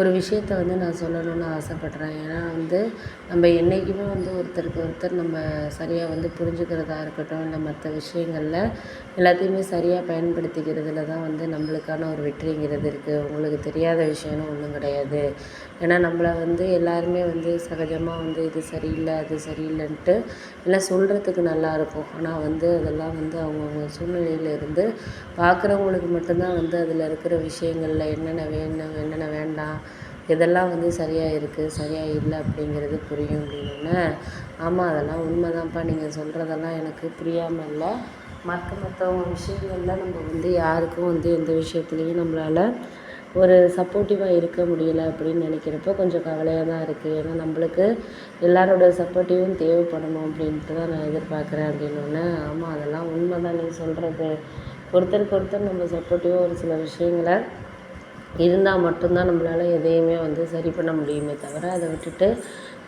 ஒரு விஷயத்த வந்து நான் சொல்லணும்னு ஆசைப்பட்றேன். ஏன்னா வந்து நம்ம என்றைக்குமே வந்து ஒருத்தருக்கு ஒருத்தர் நம்ம சரியாக வந்து புரிஞ்சுக்கிறதா இருக்கட்டும் இல்லை மற்ற விஷயங்களில் எல்லாத்தையுமே சரியாக பயன்படுத்திக்கிறதுல தான் வந்து நம்மளுக்கான ஒரு வெற்றிங்கிறது இருக்குது உங்களுக்கு தெரியாத விஷயம்னு ஒன்றும் கிடையாது. ஏன்னா நம்மளை வந்து எல்லாருமே வந்து சகஜமாக வந்து இது சரியில்லை அது சரியில்லைன்ட்டு எல்லாம் சொல்கிறதுக்கு நல்லாயிருக்கும் ஆனால் வந்து அதெல்லாம் வந்து அவங்கவுங்க சூழ்நிலையில் இருந்து பார்க்குறவங்களுக்கு மட்டும்தான் வந்து அதில் இருக்கிற விஷயங்களில் என்னென்ன வேணும் என்னென்ன வேண்டாம் இதெல்லாம் வந்து சரியாக இருக்குது சரியாக இல்லை அப்படிங்கிறது புரியும் அப்படின்னோடனே ஆமாம் அதெல்லாம் உண்மை தான்ப்பா நீங்கள் சொல்கிறதெல்லாம் எனக்கு புரியாமல் இல்லை. மற்ற மற்றவங்க விஷயங்களில் நம்ம வந்து யாருக்கும் வந்து எந்த விஷயத்துலையும் நம்மளால் ஒரு சப்போர்ட்டிவாக இருக்க முடியல அப்படின்னு நினைக்கிறப்போ கொஞ்சம் கவலையாக தான் இருக்குது ஏன்னா நம்மளுக்கு எல்லாரோட சப்போர்ட்டிவும் தேவைப்படணும் அப்படின்ட்டு தான் நான் எதிர்பார்க்குறேன் அப்படின்னோடனே ஆமாம் அதெல்லாம் உண்மை தான் நீ சொல்கிறது ஒருத்தருக்கு ஒருத்தர் நம்ம சப்போர்ட்டிவாக ஒரு சில விஷயங்களை இருந்தால் மட்டும்தான் நம்மளால் எதையுமே வந்து சரி பண்ண முடியுமே தவிர அதை விட்டுட்டு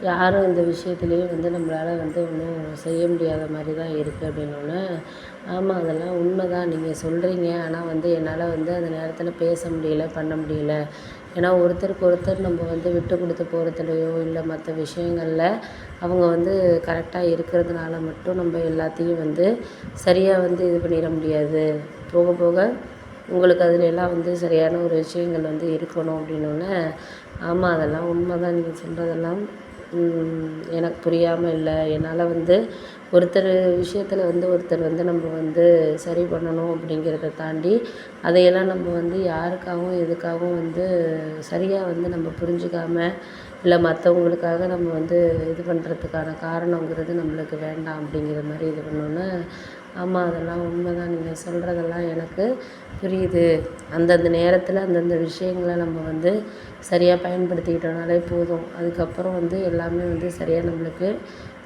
யாரும் இந்த விஷயத்துலேயும் வந்து நம்மளால் வந்து ஒன்றும் செய்ய முடியாத மாதிரி தான் இருக்குது அப்படின்னோடனே ஆமாம் அதெல்லாம் உண்மை தான் நீங்கள் சொல்கிறீங்க ஆனால் வந்து என்னால் வந்து அந்த நேரத்தில் பேச முடியல பண்ண முடியல. ஏன்னா ஒருத்தருக்கு ஒருத்தர் நம்ம வந்து விட்டு கொடுத்து போகிறதுலையோ இல்லை மற்ற விஷயங்களில் அவங்க வந்து கரெக்டாக இருக்கிறதுனால மட்டும் நம்ம எல்லாத்தையும் வந்து சரியாக வந்து இது பண்ணிட முடியாது. போக போக உங்களுக்கு அதில் எல்லாம் வந்து சரியான ஒரு விஷயங்கள் வந்து இருக்கணும் அப்படின்னோடனே ஆமாம் அதெல்லாம் உண்மை தான் நீங்கள் சொல்கிறதெல்லாம் எனக்கு புரியாமல் இல்லை. என்னால் வந்து ஒருத்தர் விஷயத்தில் வந்து ஒருத்தர் வந்து நம்ம வந்து சரி பண்ணணும் அப்படிங்கிறத தாண்டி அதையெல்லாம் நம்ம வந்து யாருக்காகவும் எதுக்காகவும் வந்து சரியாக வந்து நம்ம புரிஞ்சுக்காம இல்லை மற்றவங்களுக்காக நம்ம வந்து இது பண்ணுறதுக்கான காரணங்கிறது நம்மளுக்கு வேண்டாம் அப்படிங்கிற மாதிரி இது பண்ணோன்னே ஆமாம் அதெல்லாம் உண்மை தான் நீங்கள் சொல்கிறதெல்லாம் எனக்கு புரியுது. அந்தந்த நேரத்தில் அந்தந்த விஷயங்கள நம்ம வந்து சரியாக பயன்படுத்திக்கிட்டோம்னாலே போதும். அதுக்கப்புறம் வந்து எல்லாமே வந்து சரியாக நம்மளுக்கு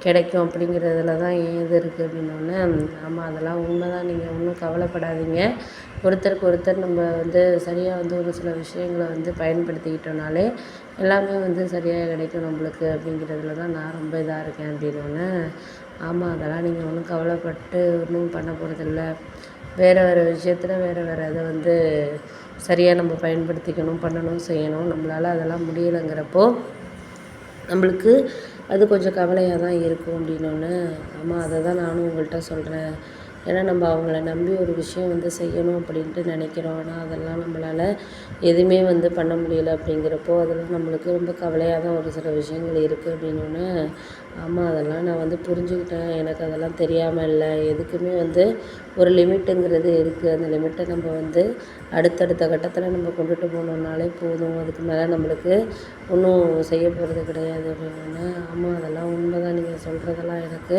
கிடைக்கும் அப்படிங்கிறதுல தான் இது இருக்குது அப்படின்னோடனே ஆமாம் அதெல்லாம் உண்மை தான் நீங்கள் ஒன்றும் கவலைப்படாதீங்க. ஒருத்தருக்கு ஒருத்தர் நம்ம வந்து சரியாக வந்து ஒரு சில விஷயங்களை வந்து பயன்படுத்திக்கிட்டோம்னாலே எல்லாமே வந்து சரியாக கிடைக்கும் நம்மளுக்கு அப்படிங்கிறதுல தான் நான் ரொம்ப இதாக இருக்கேன் அப்படின்னோடனே ஆமாம் அதெல்லாம் நீங்கள் ஒன்றும் கவலைப்பட்டு ஒன்றும் பண்ண போகிறதில்ல வேறு வேறு விஷயத்தில் வேறு வேறு இதை வந்து சரியாக நம்ம பயன்படுத்திக்கணும் பண்ணணும் செய்யணும். நம்மளால் அதெல்லாம் முடியலைங்கிறப்போ நம்மளுக்கு அது கொஞ்சம் கவலையாக தான் இருக்கும் அப்படின்னோடனே ஆமாம் அதை தான் நானும் உங்கள்கிட்ட சொல்கிறேன் ஏன்னா நம்ம அவங்கள நம்பி ஒரு விஷயம் வந்து செய்யணும் அப்படின்ட்டு நினைக்கிறோம். ஆனால் அதெல்லாம் நம்மளால் எதுவுமே வந்து பண்ண முடியல அப்படிங்கிறப்போ அதெல்லாம் நம்மளுக்கு ரொம்ப கவலையாக தான் ஒரு சில விஷயங்கள் இருக்குது அப்படின்னோடனே ஆமாம் அதெல்லாம் நான் வந்து புரிஞ்சுக்கிட்டேன். எனக்கு அதெல்லாம் தெரியாமல் இல்லை. எதுக்குமே வந்து ஒரு லிமிட்டுங்கிறது இருக்குது அந்த லிமிட்டை நம்ம வந்து அடுத்தடுத்த கட்டத்தில் நம்ம கொண்டுட்டு போனோம்னாலே போதும். அதுக்கு மேலே நம்மளுக்கு ஒன்றும் செய்ய போகிறது கிடையாது அப்படின்னோடனே ஆமாம் அதெல்லாம் உண்மை தான் நீங்கள் சொல்கிறதெல்லாம் எனக்கு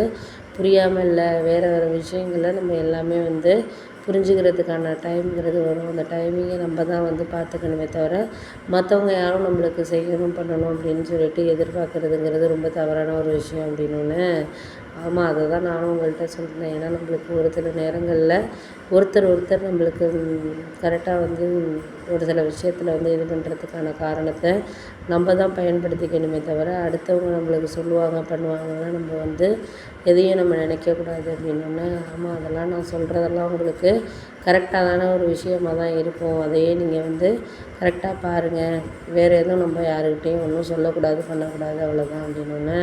புரியாமல் இல்லை வேறு வேறு விஷயங்கள நம்ம எல்லாமே வந்து புரிஞ்சுக்கிறதுக்கான டைம்ங்கிறது வரும். அந்த டைமிங்கை நம்ம தான் வந்து பார்த்துக்கணுமே தவிர மற்றவங்க யாரும் நம்மளுக்கு செய்யணும் பண்ணணும் அப்படின்னு சொல்லிட்டு எதிர்பார்க்குறதுங்கிறது ரொம்ப தவறான ஒரு விஷயம் அப்படின்னு ஆமாம் அதை தான் நானும் உங்கள்கிட்ட சொல்கிறேன் ஏன்னா நம்மளுக்கு ஒரு சில நேரங்களில் ஒருத்தர் ஒருத்தர் நம்மளுக்கு கரெக்டாக வந்து ஒரு சில விஷயத்தில் வந்து இது பண்ணுறதுக்கான காரணத்தை நம்ம தான் பயன்படுத்திக்கணுமே தவிர அடுத்தவங்க நம்மளுக்கு சொல்லுவாங்க பண்ணுவாங்கன்னா நம்ம வந்து எதையும் நம்ம நினைக்கக்கூடாது அப்படின்னோடனே ஆமாம் அதெல்லாம் நான் சொல்கிறதெல்லாம் உங்களுக்கு கரெக்டான ஒரு விஷயமா தான் இருக்கும். அதையே நீங்கள் வந்து கரெக்டாக பாருங்கள் வேறு எதுவும் நம்ம யாருக்கிட்டேயும் ஒன்றும் சொல்லக்கூடாது பண்ணக்கூடாது அவ்வளோதான் அப்படின்னோடனே